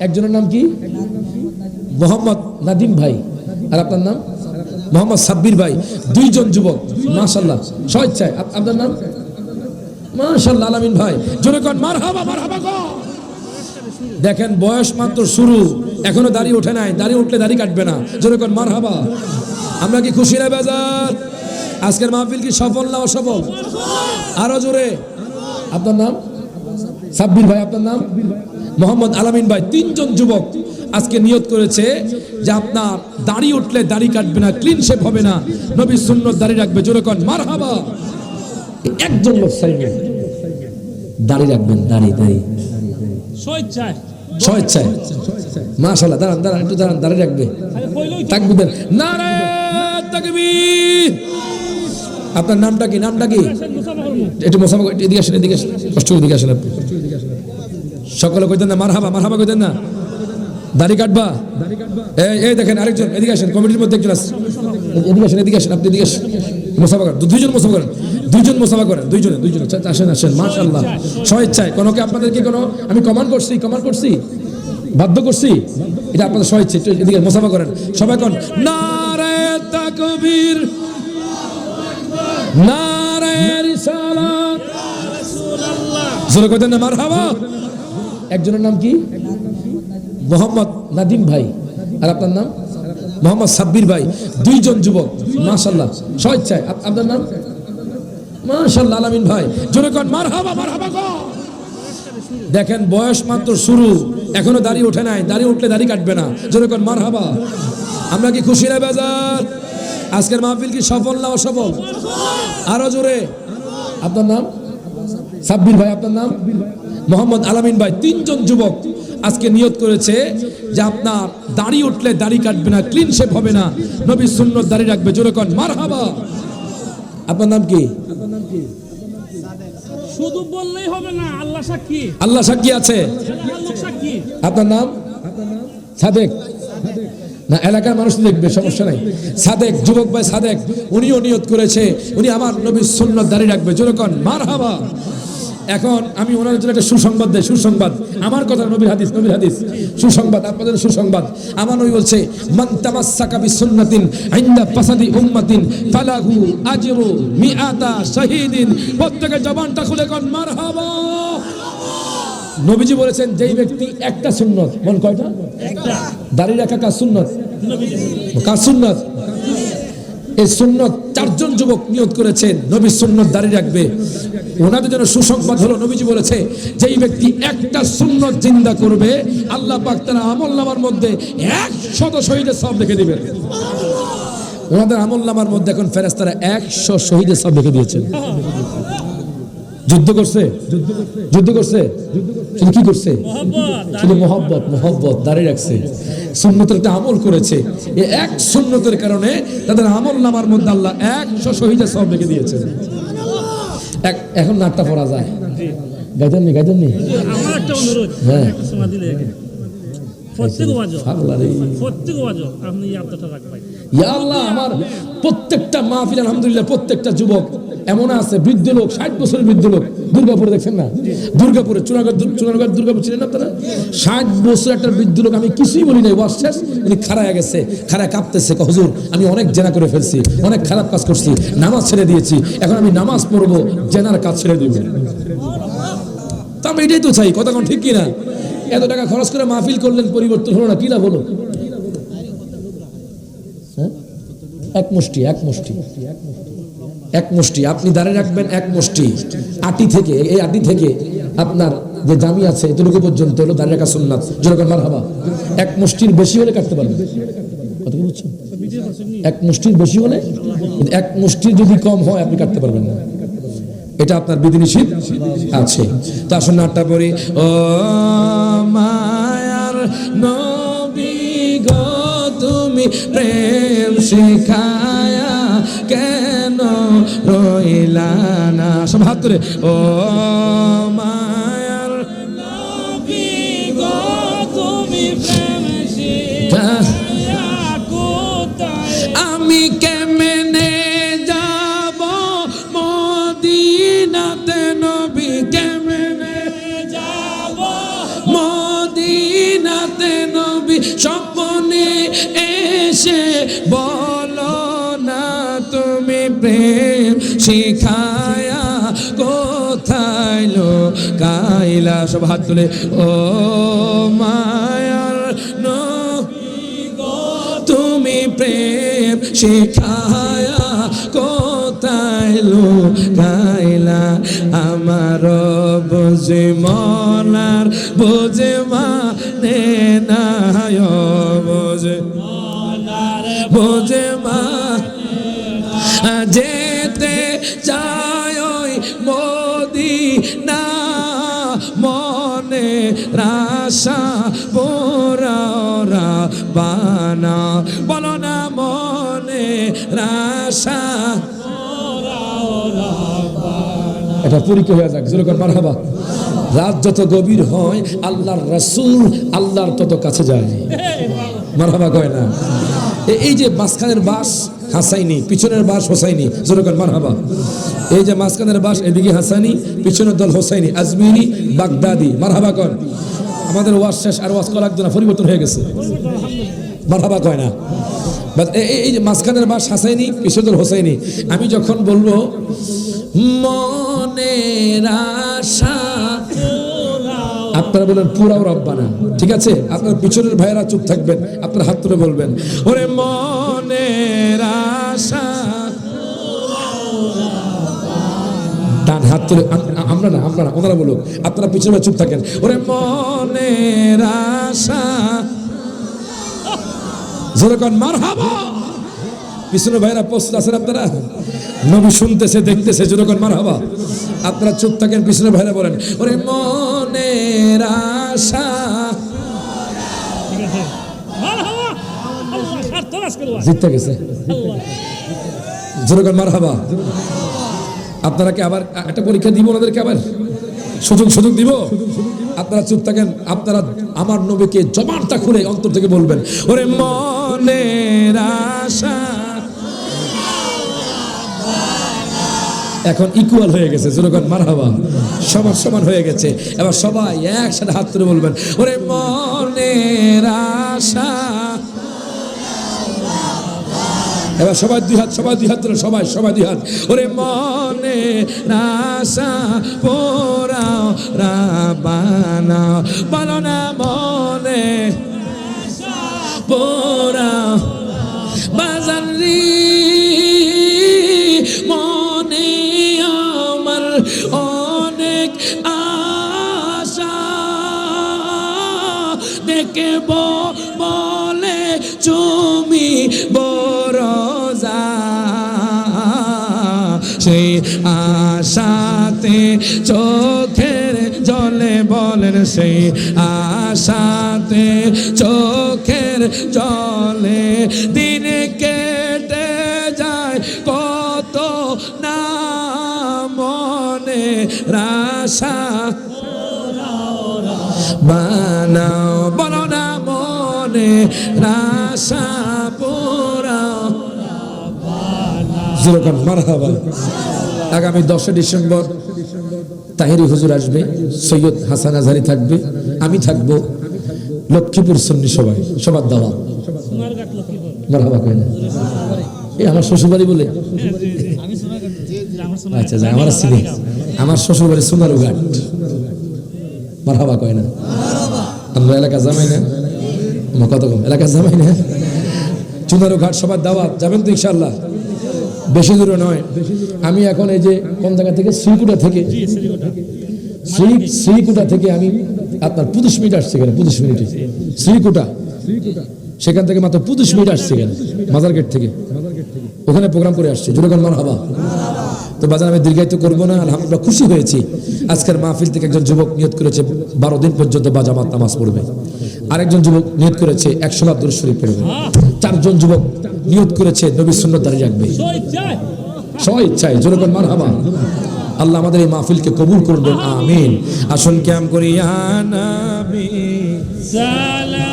একজনের নাম কি? মোহাম্মদ নাদিম ভাই। আর আপনার নাম? মোহাম্মদ সাব্বির ভাই। দুইজন যুবক মাশাল্লাহ স্বেচ্ছায় আপ- আপনার নাম? মাশাল্লাহ আলামিন ভাই। জোরে কন, মারহাবা মারহাবা গো। দেখেন, বয়স মাত্র শুরু। এখনও দাড়ি ওঠে নাই। দাড়ি উঠলে দাড়ি কাটবে না। জোরে কন, মারহাবা। আমরা কি খুশি না বেজার? আজকের মাহফিল কি সফল না অসফল? আরও জোরে। আপনার নাম? সাব্বির ভাই আপনার নাম? মোহাম্মদ আলামিন ভাই তিনজন যুবক আজকে নিয়ত করেছে যে আপনার দাড়ি উঠলে দাড়ি কাটবে না ক্লিন শেপ হবে না নবী সুন্নত দাড়ি রাখবে জোরে কন মারহাবা। একজন লোক সাইবে দাড়ি রাখবেন দাড়ি দাড়ি। স্বেচ্ছায়। স্বেচ্ছায়। মাশাল্লাহ দাঁড়ান দাঁড়ান একটু দাঁড়ান দাঁড়িয়ে রাখবে। দেন নারে তাকবীর। আপনার নামটা কি নামটা কি? একটু মোসাফা এদিকে আসেন এদিকে আসেন কষ্ট এদিকে আসেন আপনি। সকলে কইতেন না? মারহাবা মারহাবা কইতেন না? দাড়ি কাটবা? এই দেখেন আরেকজন, এদিকে আসেন, কমিটির মধ্যে একজন আছে। এদিকে আসেন এদিকে আসেন, আপনি এদিকে আসেন। মোসাফা করেন, দুইজন মোসাফা করেন, দুইজন মোসাফা করেন, দুইজনে দুইজনে। আসেন আসেন, মাশাআল্লাহ। স্বেচ্ছায় কোনো কি আপনাদেরকে কোনো আমি কমান্ড করছি কমান্ড করছি? বাধ্য করছি? এটা আপনাদের স্বেচ্ছা একটু এদিকে মোসাফা করেন। সবাই কোন, নারে তাকবীর, নারে রিসালাত। জোরে কইতেন না, মারহাবা? একজনের নাম কি? মোহাম্মদ নাদিম ভাই। আর আপনার নাম? মোহাম্মদ সাব্বির ভাই। দুইজন যুবক মাশাল্লাহ স্বেচ্ছায় আপ- আপনার নাম? মাশাল্লাহ আলামিন ভাই। জোরে কন, মারহাবা মারহাবা দেখেন, বয়স মাত্র শুরু। এখনও দাড়ি ওঠে নাই। দাড়ি উঠলে দাড়ি কাটবে না। জোরে কন, মারহাবা। আমরা কি খুশি না বেজার? আজকের মাহফিল কি সফল না অসফল? আরও জোরে। আপনার নাম? সাব্বির ভাই, আপনার নাম? মোহাম্মদ আলামিন ভাই তিনজন যুবক আজকে নিয়ত করেছে যে আপনার দাড়ি উঠলে দাড়ি কাটবে না ক্লিন শেপ হবে না নবী সুন্নত দাড়ি রাখবে জোরে কন মারহাবা। আপনার নাম কি? শুধু বললেই হবে না আল্লাহ সাক্ষী। আল্লাহ সাক্ষী আছে? আপনার নাম? সাদেক। না এলাকার মানুষ দেখবে সমস্যা নাই। সাদেক যুবক ভাই সাদেক উনিও নিয়ত করেছে উনি আমার নবীর সুন্নত দাঁড়িয়ে রাখবে যেরকম মার হাবা এখন আমি ওনার জন্য একটা সুসংবাদ দেয় সুসংবাদ। আমার কথা নবীর হাদিস নবীর হাদিস। সুসংবাদ আপনাদের সুসংবাদ। আমার নবী বলছে মান তামাসসাকা বিসুন্নাতিন ইনদা ফাসাদি উম্মাতিন ফালাহু আজরু মিআতা শাহীদিন। প্রত্যেকের জবানটা খুলে কোন মারহাবা। নবীজি বলেছেন যেই ব্যক্তি একটা সুন্নত মন কয়টা? দাড়ি রাখা কার সুন্নত। কার সুন্নত? এই সুন্নত চারজন যুবক নিয়োগ করেছেন নবী সুন্নত দাঁড়িয়ে রাখবে। ওনাদের জন্য সুসংবাদ হলো, নবীজি বলেছে, যেই ব্যক্তি একটা সুন্নত জিন্দা করবে, আল্লাহ পাক তারা আমল নামার মধ্যে একশত শহীদের সব দেখে দিবেন। ওনাদের আমল নামার মধ্যে এখন ফেরেস্তারা একশো শহীদের সব দেখে দিয়েছেন। যুদ্ধ করছে? যুদ্ধ করছে? শুধু কি করছে? শুধু মোহব্বত মোহব্বত দাঁড়িয়ে রাখছে। সুন্নতের একটা আমল করেছে। এই এক সুন্নতের কারণে তাদের আমল নামার মধ্যে আল্লাহ একশো শহীদের সব রেখে দিয়েছে এক এখন নাটটা পড়া যায়। গাইতেন নি গাইতেন হ্যাঁ। ইয়া আল্লাহ আমার প্রত্যেকটা মাহফিল আলহামদুলিল্লাহ প্রত্যেকটা যুবক এমন আছে, বৃদ্ধ লোক, ষাট বছরের বৃদ্ধ লোক, দুর্গাপুরে দেখছেন না? দুর্গাপুরে চুনাগড় চুনাগড় দুর্গাপুর ছিলেন আপনারা? ষাট বছর একটা বৃদ্ধ লোক, আমি কিছুই বলি নাই ওয়াশ শেষ, উনি খাড়ায় গেছে, খাড়ায় কাঁপতেছে হুজুর, আমি অনেক জেনা করে ফেলছি, অনেক খারাপ কাজ করছি, নামাজ ছেড়ে দিয়েছি, এখন আমি নামাজ পড়ব, জেনার কাজ ছেড়ে দিব। তা আমি এটাই তো চাই, কথা কোন ঠিক কিনা? এত টাকা খরচ করে মাহফিল করলেন, পরিবর্তন হলো না, কি লাভ হলো? হ্যাঁ? এক মুষ্টি এক মুষ্টি এক মুষ্টি। আপনি দাঁড়িয়ে রাখবেন এক মুষ্টি। আটি থেকে, এই আটি থেকে আপনার যে জামি আছে, এতটুকু পর্যন্ত হলো দাঁড়িয়ে রাখা সুন্নাত। যেরকম মার হাবা এক মুষ্টির বেশি হলে কাটতে পারবেন। এক মুষ্টির বেশি হলে এক মুষ্টির যদি কম হয়, আপনি কাটতে পারবেন না। এটা আপনার বিধিনিষেধ আছে। তা আসুন নাটটা পড়ি। ও মায়ার নবী গো, তুমি প্রেম শিখায়া কেন রইলা না। সব হাত করে ও মায়ার নবী তুমি প্রেম আমি কেমনে যাব? মদিনাতে নবী কেমনে যাব? মদিনাতে স্বপ্নে এসে বলো প্রেম শিখায়া কোথায় লো কাইলা, সব হাত তুলে, ও মায়ার তুমি প্রেম শিখায়া কোথায় লো কাইলা, আমার বুঝে মনার বুঝে মানে না বুঝে বোঝে মা যেতে ওই মোদি না মনে রাশা ওরা বানা। বলো না মনে রাশা এটা পরীক্ষা হয়ে যাক যেরকম মারহাবা রাত যত গভীর হয় আল্লাহর রাসূল আল্লাহর তত কাছে যায়। মারহাবা কয় না। এই যে মাঝখানের বাস হাসাইনি, পিছনের বাস হোসাইনি যেরকম মারহাবা। এই যে মাঝখানের বাস, এদিকে হাসানি পিছনের দল হোসাইনি, আজমিরি, বাগদাদি, মারহাবা কন। আমাদের ওয়াজ শেষ, আর ওয়াজ করা না পরিবর্তন হয়ে গেছে। মারহাবা কয় না। এই যে মাঝখানের বাস হাসাইনি, পিছনের হোসাইনি, আমি যখন বলব, মনের আশা আপনারা বলেন পুরাও রব্বানা। ঠিক আছে? আপনার পিছনের ভাইয়েরা চুপ থাকবেন, আপনার হাত তুলে বলবেন, ওরে মনের ডান হাত তুলে আমরা না আমরা না, ওনারা বলুক। আপনারা পিছনে চুপ থাকেন। ওরে মনের আশা। যেরকম মার হাবা পিছনে ভাইরা প্রস্তুত আছেন আপনারা? নবী শুনতেছে, দেখতেছে যেরকম মার হাবা আপনারা চুপ থাকেন, পিছনে ভাইরা বলেন, ওরে মনের আশা। গেছে। যেরকম মার আপনারা কি আবার একটা পরীক্ষা দিব ওনাদেরকে আবার? সুযোগ সুযোগ দিব? আপনারা চুপ থাকেন, আপনারা আমার নবীকে জবানটা খুলে অন্তর থেকে বলবেন, ওরে আশা। এখন ইকুয়াল হয়ে গেছে যেরকম মারহাবা। সমান সমান হয়ে গেছে। এবার সবাই একসাথে হাত তুলে বলবেন, ওরে মনের আশা। এবার সবাই দুই হাত সবাই দুই সবাই সবাই দুই হাত। ওরে মনে রাসা পোড়াও রাবানা বলো না মনে পোড়াও, বাজারি মনে আমার অনেক আশা। দেখে বলে সেই আশাতে চোখের জলে বলেন সেই আশাতে চোখের জলে দিন কেটে যায় কত না মনে রাশা। বানাও, বলো না মনে রাশা। যেরকম মারহাবা। আগামী দশই ডিসেম্বর তাহিরি হুজুর আসবে, সৈয়দ হাসান আজহারি থাকবে, আমি থাকব লক্ষ্মীপুর সন্নি সবাই সবার দাওয়া। মারহাবা কয় না এই আমার শ্বশুরবাড়ি বলে? আচ্ছা আমার সিনে, আমার শ্বশুরবাড়ি সোনারু ঘাট মারহাবা কয় না? আমরা এলাকা জামাই না? কত এলাকা জামাই না? চুনারু ঘাট সবার দাওয়াত যাবেন তো ইনশাল্লাহ বেশি দূরে নয়। আমি এখন এই যে কোন জায়গা থেকে? শ্রীকুটা থেকে। শ্রী শ্রীকুটা থেকে আমি আপনার পঁচিশ মিনিট আসছি এখানে, পঁচিশ মিনিটে। শ্রীকুটা। সেখান থেকে মাত্র পঁচিশ মিনিট আসছে এখানে, মাজার গেট থেকে। ওখানে প্রোগ্রাম করে আসছে। জোরগান মার হাবা তো বাজার আমি দীর্ঘায়িত করব না, আলহামদুলিল্লাহ খুশি হয়েছি। আজকের মাহফিল থেকে একজন যুবক নিয়ত করেছে, বারো দিন পর্যন্ত বাজামাত নামাজ পড়বে। আরেকজন যুবক নিয়ত করেছে একশো বার শরীফ পড়বে। চারজন যুবক নিয়ত করেছে নবী শূন্য দাঁড়িয়ে রাখবে। সব ইচ্ছায় যেরকম মার হাবা আল্লাহ আমাদের এই মাহফিলকে কবুল করবেন আমিন। আসুন ক্যাম করি আনাবি সালাম।